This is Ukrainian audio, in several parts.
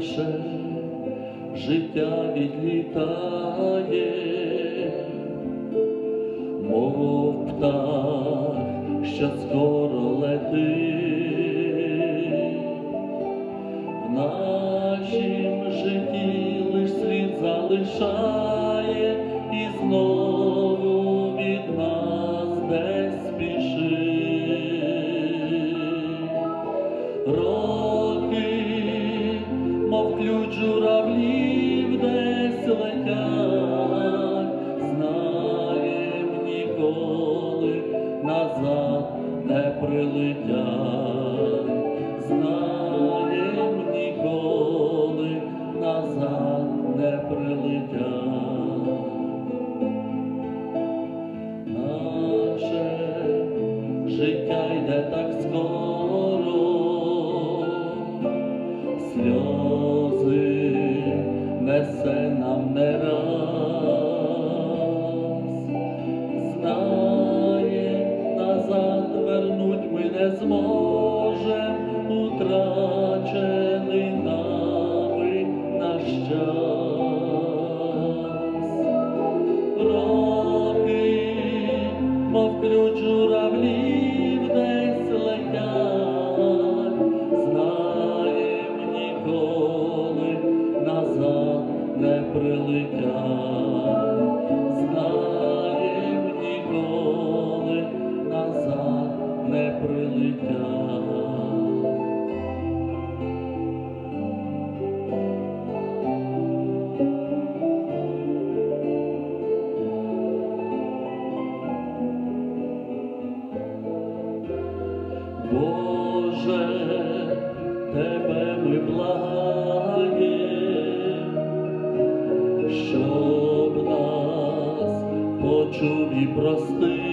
швидше життя відлітає, мов птах, що скоро летить, в нашім житті лиш слід залишає і знову від нас десь спішить. Мов ключ журавлів, десь летять, знаєм ніколи назад не прилетять, знаєм ніколи нам не раз, знає, прилетять. Боже, тебе ми благаєм, щоб нас почув і простив.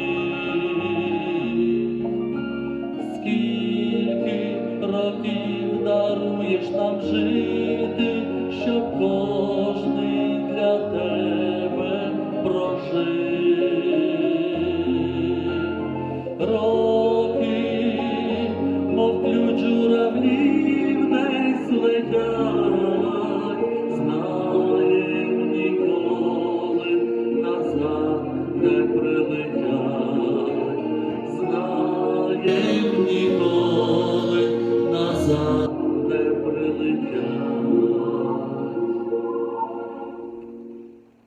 Даруєш нам жити, щоб кожний для тебе